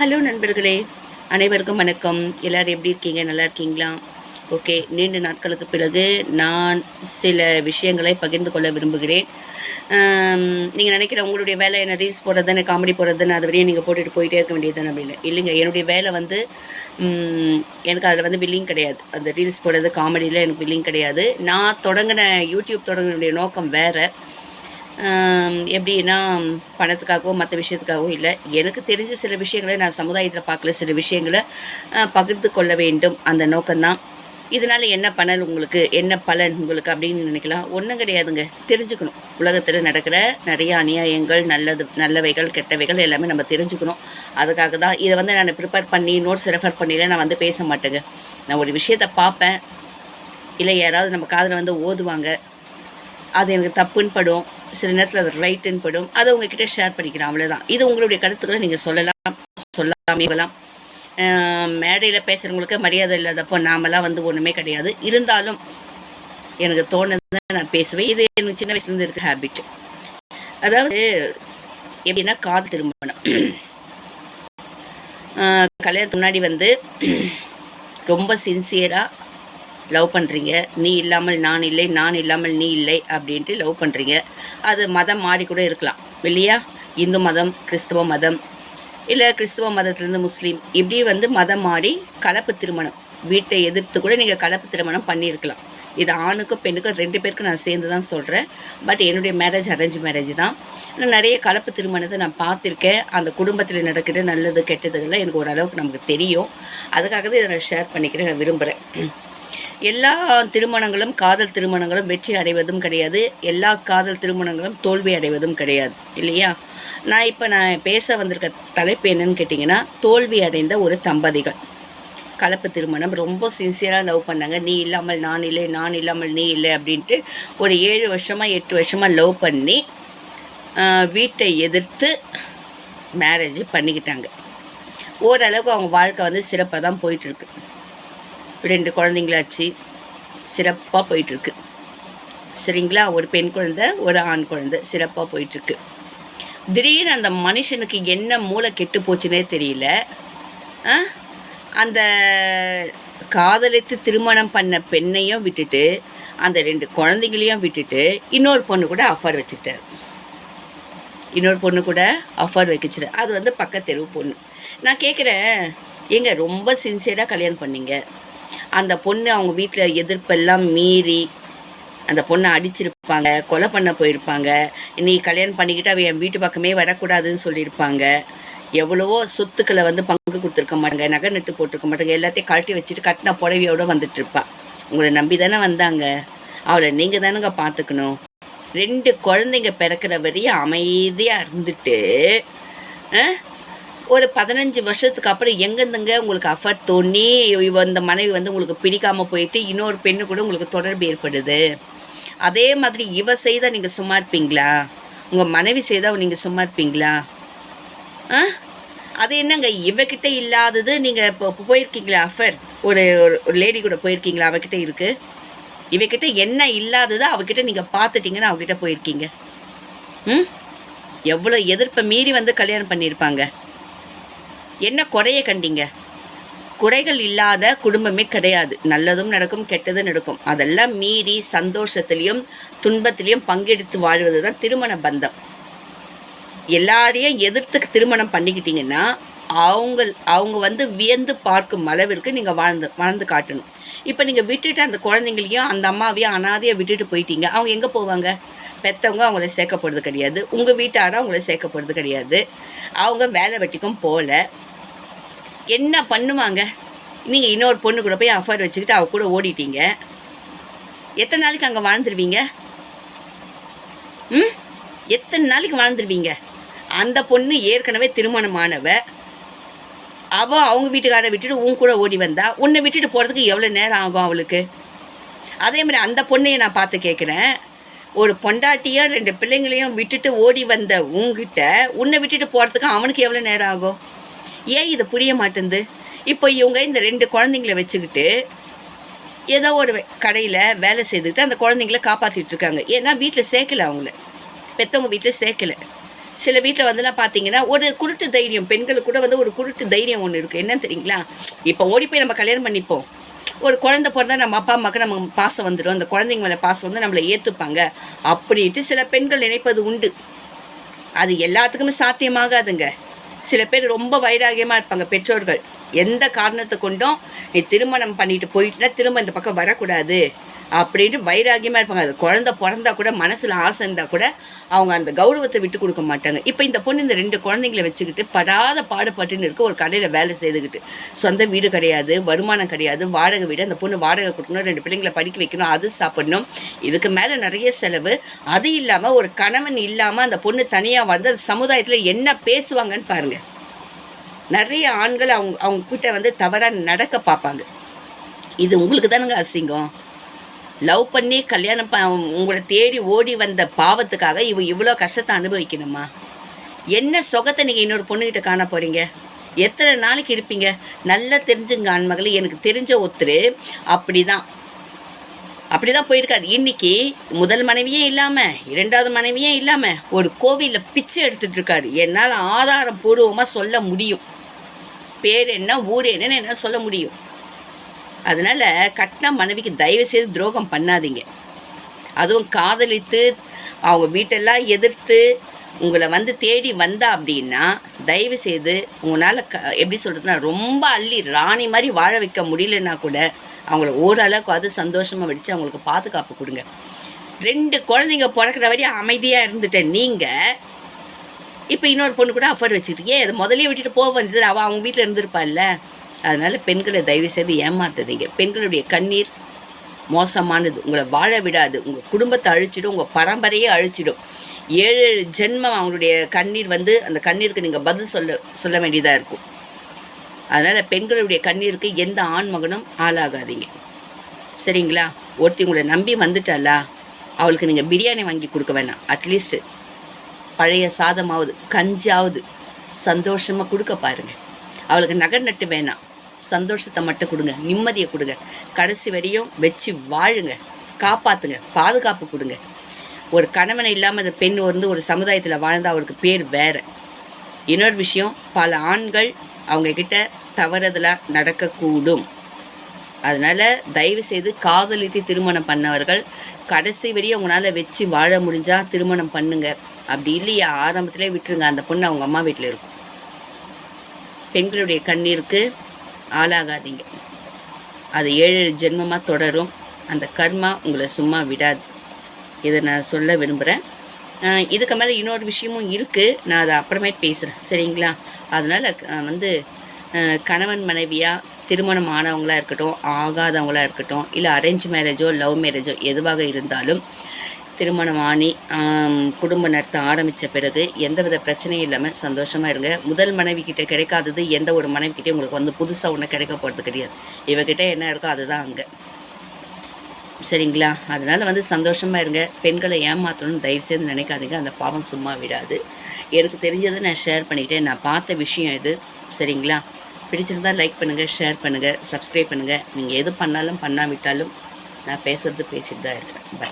Hello நண்பர்களே அனைவருக்கும் வணக்கம். எல்லோரும் எப்படி இருக்கீங்க? நல்லா இருக்கீங்களா? ஓகே நீண்ட நாட்களுக்கு பிறகு நான் சில விஷயங்களை பகிர்ந்து கொள்ள விரும்புகிறேன். நீங்கள் நினைக்கிற உங்களுடைய வேலை என்ன? ரீல்ஸ் போடுறதுன்னு காமெடி போடுறதுன்னு அது வரையும் நீங்கள் போட்டுட்டு போயிட்டே இருக்க வேண்டியது தானே அப்படின்னு. இல்லைங்க என்னுடைய வேலை வந்து எனக்கு அதில் வந்து வில்லிங் கிடையாது. அந்த ரீல்ஸ் போடுறது காமெடியில் எனக்கு வில்லிங் கிடையாது. நான் தொடங்கின யூடியூப் தொடங்கினுடைய நோக்கம் வேறு. எப்படின்னா பணத்துக்காகவோ மற்ற விஷயத்துக்காகவோ இல்லை. எனக்கு தெரிஞ்ச சில விஷயங்களை நான் சமுதாயத்தில் பார்க்கல. சில விஷயங்களை பகிர்ந்து கொள்ள வேண்டும். அந்த நோக்கம்தான். இதனால் என்ன பணல் உங்களுக்கு? என்ன பலன் உங்களுக்கு? அப்படின்னு நினைக்கலாம். ஒன்றும் கிடையாதுங்க. தெரிஞ்சுக்கணும். உலகத்தில் நடக்கிற நிறைய அநியாயங்கள் நல்லது நல்லவைகள் கெட்டவைகள் எல்லாமே நம்ம தெரிஞ்சுக்கணும். அதுக்காக தான் இதை வந்து நான் ப்ரிப்பேர் பண்ணி நோட்ஸ் ரெஃபர் பண்ணிலாம் நான் வந்து பேச மாட்டேங்க. நான் ஒரு விஷயத்தை பார்ப்பேன். இல்லை யாராவது நம்ம காதில் வந்து ஓதுவாங்க. அது எனக்கு தப்புன்னு படும். சில நேரத்தில் அது ரைட்டுன்னு படும். அதை உங்ககிட்ட ஷேர் பண்ணிக்கிறேன் அவ்வளோதான் இது உங்களுடைய கருத்துக்களை நீங்கள் சொல்லலாம் சொல்லாமலாம் மேடையில் பேசுகிறவங்களுக்கு மரியாதை இல்லாதப்போ நாமெல்லாம் வந்து ஒன்றுமே கிடையாது. இருந்தாலும் எனக்கு தோணுது நான் பேசுவேன். இது எனக்கு சின்ன வயசுலேருந்து இருக்க ஹேபிட் அதாவது எப்படின்னா காதல் திருமணம். கல்யாணத்துக்கு முன்னாடி வந்து ரொம்ப சின்சியராக லவ் பண்ணுறீங்க நீ இல்லாமல் நான் இல்லை நான் இல்லாமல் நீ இல்லை அப்படின்ட்டு லவ் பண்ணுறீங்க அது மதம் மாறி கூட இருக்கலாம். இல்லையா? இந்து மதம் கிறிஸ்துவ மதம் இல்லை கிறிஸ்துவ மதத்துலேருந்து முஸ்லீம் இப்படி வந்து மதம் மாறி கலப்பு திருமணம். வீட்டை எதிர்த்து கூட நீங்கள் கலப்பு திருமணம் பண்ணியிருக்கலாம். இது ஆணுக்கும் பெண்ணுக்கும் ரெண்டு பேருக்கும் நான் சேர்ந்து தான் சொல்கிறேன் பட் என்னுடைய மேரேஜ் அரேஞ்ச் மேரேஜ் தான். நான் நிறைய கலப்பு திருமணத்தை நான் பார்த்துருக்கேன். அந்த குடும்பத்தில் நடக்கிற நல்லது கெட்டதுகள்லாம் எனக்கு ஓரளவுக்கு நமக்கு தெரியும். அதுக்காக தான் இதை நான் ஷேர் பண்ணிக்கிறேன் நான் விரும்புகிறேன் எல்லா திருமணங்களும் காதல் திருமணங்களும் வெற்றி அடைவதும் கிடையாது. எல்லா காதல் திருமணங்களும் தோல்வி அடைவதும் கிடையாது. இல்லையா? நான் இப்போ நான் பேச வந்திருக்க தலைப்பு என்னன்னு கேட்டிங்கன்னா தோல்வி அடைந்த ஒரு தம்பதிகள். கலப்பு திருமணம் ரொம்ப சின்சியராக லவ் பண்ணாங்க. நீ இல்லாமல் நான் இல்லை நான் இல்லாமல் நீ இல்லை அப்படின்ட்டு ஒரு ஏழு வருஷமாக எட்டு வருஷமாக லவ் பண்ணி வீட்டை எதிர்த்து மேரேஜ் பண்ணிக்கிட்டாங்க. ஓரளவுக்கு அவங்க வாழ்க்கை வந்து சிறப்பாக தான் போயிட்டுருக்கு ரெண்டு குழந்தைங்களாச்சு. சிறப்பாக போயிட்டுருக்கு. சரிங்களா? ஒரு பெண் குழந்தை ஒரு ஆண் குழந்தை. சிறப்பாக போயிட்டுருக்கு. திடீர்னு அந்த மனுஷனுக்கு என்ன மூளை கெட்டு போச்சுனே தெரியல. ஆ? அந்த காதலித்து திருமணம் பண்ண பெண்ணையும் விட்டுட்டு அந்த ரெண்டு குழந்தைங்களையும் விட்டுட்டு இன்னொரு பொண்ணு கூட அஃபர் வச்சுக்கிட்டார். இன்னொரு பொண்ணு கூட அஃபர் வைக்கிச்சிரு. அது வந்து பக்கத்தெருவு பொண்ணு. நான் கேட்குறேன் ஏங்க ரொம்ப சின்சியராக கல்யாணம் பண்ணீங்க? அந்த பொண்ணு அவங்க வீட்டில் எதிர்ப்பெல்லாம் மீறி அந்த பொண்ணை அடிச்சிருப்பாங்க கொலை பண்ண போயிருப்பாங்க. நீ கல்யாணம் பண்ணிக்கிட்டு அவள் என் வீட்டு பக்கமே வரக்கூடாதுன்னு சொல்லியிருப்பாங்க. எவ்வளவோ சொத்துக்களை வந்து பங்கு கொடுத்துருக்க மாட்டாங்க நகை நட்டு போட்டிருக்க மாட்டாங்க எல்லாத்தையும் கழட்டி வச்சுட்டு கட்டின புடவையோடு வந்துட்டுருப்பாள் உங்களை நம்பி தானே வந்தாங்க? அவளை நீங்கள் தானுங்க பார்த்துக்கணும் ரெண்டு குழந்தைங்க பிறக்கிற வரையும் அமைதியாக இருந்துட்டு ஒரு பதினஞ்சு வருஷத்துக்கு அப்புறம் எங்கேருந்துங்க உங்களுக்கு அஃபர் தோணி இவ இந்த மனைவி வந்து உங்களுக்கு பிடிக்காமல் போயிட்டு இன்னொரு பெண்ணு கூட உங்களுக்கு தொடர்பு ஏற்படுது? அதே மாதிரி இவ செய்தால் நீங்கள் சும்மா இருப்பீங்களா? உங்கள் மனைவி செய்தால் நீங்கள் சும்மா இருப்பீங்களா? ஆ? அது என்னங்க இவகிட்ட இல்லாதது நீங்கள் இப்போ இப்போ போயிருக்கீங்களா? அஃபர் ஒரு ஒரு லேடி கூட போயிருக்கீங்களா? அவகிட்ட இருக்குது இவகிட்ட என்ன இல்லாததோ அவகிட்ட நீங்கள் பார்த்துட்டீங்கன்னு அவகிட்ட போயிருக்கீங்க. ம்? எவ்வளோ எதிர்ப்பை மீறி வந்து கல்யாணம் பண்ணியிருப்பாங்க. என்ன குறைய கண்டீங்க? குறைகள் இல்லாத குடும்பமே கிடையாது. நல்லதும் நடக்கும் கெட்டதும் நடக்கும். அதெல்லாம் மீறி சந்தோஷத்துலேயும் துன்பத்திலையும் பங்கெடுத்து வாழ்வது தான் திருமண பந்தம். எல்லாரையும் எதிர்த்து திருமணம் பண்ணிக்கிட்டீங்கன்னா அவங்க அவங்க வந்து வியந்து பார்க்கும் அளவிற்கு நீங்கள் வாழ்ந்து வாழ்ந்து காட்டணும். இப்போ நீங்கள் விட்டுட்டு அந்த குழந்தைங்களையும் அந்த அம்மாவையும் அனாதையாக விட்டுட்டு போயிட்டீங்க. அவங்க எங்கே போவாங்க? பெற்றவங்க அவங்கள சேர்க்கப்படுறது கிடையாது. உங்கள் வீட்டாரும் அவங்கள சேர்க்கப்படுறது கிடையாது. அவங்க வேலை வெட்டிக்கும் போகல என்ன பண்ணுவாங்க? நீங்கள் இன்னொரு பொண்ணு கூட போய் அஃபர் வச்சுக்கிட்டு அவ கூட ஓடிட்டீங்க. எத்தனை நாளைக்கு அங்கே வாழ்ந்துருவீங்க? ம்? எத்தனை நாளைக்கு வாழ்ந்துருவீங்க? அந்த பொண்ணு ஏற்கனவே திருமணமானவ. அவள் அவங்க வீட்டுக்காரை விட்டுட்டு உன் கூட ஓடி வந்தா உன்னை விட்டுட்டு போகிறதுக்கு எவ்வளோ நேரம் ஆகும் அவளுக்கு? அதே மாதிரி அந்த பொண்ணையை நான் பார்த்து கேட்குறேன் ஒரு பொண்டாட்டியும் ரெண்டு பிள்ளைங்களையும் விட்டுட்டு ஓடி வந்த உங்ககிட்ட உன்னை விட்டுட்டு போகிறதுக்கு அவனுக்கு எவ்வளோ நேரம் ஆகும்? ஏன் இது புரிய மாட்டேங்குது இப்போ இவங்க இந்த ரெண்டு குழந்தைங்கள வச்சுக்கிட்டு ஏதோ ஒரு கடையில் வேலை செய்துக்கிட்டு அந்த குழந்தைங்கள காப்பாற்றிட்டு இருக்காங்க. ஏன்னா வீட்டில் சேர்க்கல அவங்கள. பெற்றவங்க வீட்டில் சேர்க்கல. சில வீட்டில் வந்துலாம் பார்த்தீங்கன்னா ஒரு குருட்டு தைரியம் பெண்களுக்கு கூட வந்து ஒரு குருட்டு தைரியம் ஒன்று இருக்குது என்னன்னு தெரியுங்களா? இப்போ ஓடி போய் நம்ம கல்யாணம் பண்ணிப்போம். ஒரு குழந்தை பிறந்தா நம்ம அப்பா அம்மாவுக்கு நம்ம பாசம் வந்துடும் அந்த குழந்தைங்க மேலே பாசம் வந்து நம்மளை ஏற்றுப்பாங்க அப்படின்ட்டு சில பெண்கள் நினைப்பது உண்டு. அது எல்லாத்துக்குமே சாத்தியமாகாதுங்க. சில பேர் ரொம்ப வைராகியமாக இருப்பாங்க பெற்றோர்கள். எந்த காரணத்தை கொண்டும் நீ திருமணம் பண்ணிட்டு போயிட்டுனா திரும்ப இந்த பக்கம் வரக்கூடாது. அப்படின்ட்டு வைராகியமாக இருப்பாங்க. அது குழந்த பிறந்தா கூட மனசில் ஆசை இருந்தால் கூட அவங்க அந்த கௌரவத்தை விட்டு கொடுக்க மாட்டாங்க. இப்போ இந்த பொண்ணு இந்த ரெண்டு குழந்தைங்களை வச்சுக்கிட்டு படாத பாடுபட்டுன்னு இருக்க. ஒரு கடையில் வேலை செய்துக்கிட்டு சொந்த வீடு கிடையாது வருமானம் கிடையாது வாடகை வீடு. அந்த பொண்ணு வாடகை கொடுக்கணும் ரெண்டு பிள்ளைங்களை படிக்க வைக்கணும் அது சாப்பிடணும். இதுக்கு மேலே நிறைய செலவு. அது இல்லாமல் ஒரு கணவன் இல்லாமல் அந்த பொண்ணு தனியாக வந்து அந்த சமுதாயத்தில் என்ன பேசுவாங்கன்னு பாருங்கள் நிறைய ஆண்கள் அவங்க அவங்க கிட்ட வந்து தவறாக நடக்க பார்ப்பாங்க. இது உங்களுக்கு தானுங்க அசிங்கம்? லவ் பண்ணி கல்யாணம் ப உங்களை தேடி ஓடி வந்த பாவத்துக்காக இவ இவ்வளோ கஷ்டத்தை அனுபவிக்கணுமா? என்ன சுகத்தை நீங்கள் இன்னொரு பொண்ணுக்கிட்ட காண போகிறீங்க எத்தனை நாளைக்கு இருப்பீங்க? நல்லா தெரிஞ்சுங்க ஆண்மகளே. எனக்கு தெரிஞ்ச ஒருத்தர் அப்படி தான் அப்படி தான் போயிருக்காரு. இன்றைக்கி முதல் மனைவியே இல்லாமல் இரண்டாவது மனைவியே இல்லாமல் ஒரு கோவிலில் பிச்சை எடுத்துகிட்டு இருக்காரு. என்னால் ஆதாரம் பூர்வமாக சொல்ல முடியும். பேர் என்ன ஊர் என்னன்னு என்னால் சொல்ல முடியும். அதனால் கட்டின மனைவிக்கு தயவு செய்து துரோகம் பண்ணாதீங்க. அதுவும் காதலித்து அவங்க வீட்டெல்லாம் எதிர்த்து உங்களை வந்து தேடி வந்தா அப்படின்னா தயவு செய்து உங்களால் க எப்படி சொல்கிறதுனா ரொம்ப அள்ளி ராணி மாதிரி வாழ வைக்க முடியலன்னா கூட அவங்கள ஓரளவுக்கு அது சந்தோஷமாக வடித்து அவங்களுக்கு பாதுகாப்பு கொடுங்க. ரெண்டு குழந்தைங்க பிறக்கிற வரையும் அமைதியாக இருந்துட்டேன் நீங்கள் இப்போ இன்னொரு பொண்ணு கூட அஃபர் வச்சுருக்கியே அது முதலே விட்டுட்டு போக வந்தது அவள் அவங்க வீட்டில் இருந்திருப்பாள்ல. அதனால் பெண்களை தயவு செய்து ஏமாத்துறீங்க பெண்களுடைய கண்ணீர் மோசமானது. உங்களை வாழ விடாது. உங்கள் குடும்பத்தை அழிச்சிடும். உங்கள் பரம்பரையே அழிச்சிடும். ஏழு ஏழு ஜென்மம் அவங்களுடைய கண்ணீர் வந்து அந்த கண்ணீருக்கு நீங்கள் பதில் சொல்ல சொல்ல வேண்டியதாக இருக்கும். அதனால் பெண்களுடைய கண்ணீருக்கு எந்த ஆண் மகனும் ஆளாகாதீங்க. சரிங்களா? ஒருத்தி உங்களை நம்பி வந்துட்டாளா? அவளுக்கு நீங்கள் பிரியாணி வாங்கி கொடுக்க வேணாம். அட்லீஸ்ட்டு பழைய சாதமாவது கஞ்சாவது சந்தோஷமாக கொடுக்க பாருங்க. அவளுக்கு நகை நட்டு வேணாம். சந்தோஷத்தை மட்டும் கொடுங்க நிம்மதியை கொடுங்க. கடைசி வரையும் வச்சு வாழுங்க காப்பாற்றுங்க பாதுகாப்பு கொடுங்க. ஒரு கணவனை இல்லாமல் அந்த பெண் வந்து ஒரு சமுதாயத்தில் வாழ்ந்தால் அவருக்கு பேர் வேறு. இன்னொரு விஷயம் பல ஆண்கள் அவங்கக்கிட்ட தவறுதலாக நடக்கக்கூடும். அதனால் தயவு செய்து காதலித்து திருமணம் பண்ணவர்கள் கடைசி வரையும் அவங்களால வச்சு வாழ முடிஞ்சால் திருமணம் பண்ணுங்க. அப்படி இல்லையா? ஆரம்பத்திலே விட்டுருங்க. அந்த பொண்ணு அவங்க அம்மா வீட்டில் இருக்கும். பெண்களுடைய கண்ணீருக்கு ஆளாகாதீங்க. அது ஏழு ஏழு ஜென்மமாக தொடரும். அந்த கர்மா உங்களை சும்மா விடாது. இதை நான் சொல்ல விரும்புகிறேன் இதுக்கு மேலே இன்னொரு விஷயமும் இருக்குது நான் அதை அப்புறமே பேசுகிறேன் சரிங்களா? அதனால் வந்து கணவன் மனைவியாக திருமணம் ஆனவங்களாக இருக்கட்டும் ஆகாதவங்களாக இருக்கட்டும் இல்லை அரேஞ்ச் மேரேஜோ லவ் மேரேஜோ எதுவாக இருந்தாலும் திருமணம் ஆணி குடும்ப குடும்பம் நடத்த ஆரம்பித்த பிறகு எந்தவித பிரச்சனையும் இல்லாமல் சந்தோஷமாக இருங்க. முதல் மனைவி கிட்டே கிடைக்காதது எந்த ஒரு மனைவிக்கிட்டே உங்களுக்கு வந்து புதுசாக ஒன்றும் கிடைக்க போகிறது கிடையாது. இவகிட்ட என்ன இருக்கோ அதுதான் அங்கே. சரிங்களா? அதனால் வந்து சந்தோஷமாக இருங்க. பெண்களை ஏமாற்றணும்னு தயவுசெய்து நினைக்காதீங்க. அந்த பாவம் சும்மா விடாது. எனக்கு தெரிஞ்சதை நான் ஷேர் பண்ணிக்கிட்டேன் நான் பார்த்த விஷயம் இது. சரிங்களா? பிடிச்சிருந்தா லைக் பண்ணுங்கள் ஷேர் பண்ணுங்கள் சப்ஸ்கிரைப் பண்ணுங்கள் நீங்கள் எது பண்ணாலும் பண்ணாவிட்டாலும் நான் பேசுகிறது பேசிட்டு தான் இருக்கேன். பை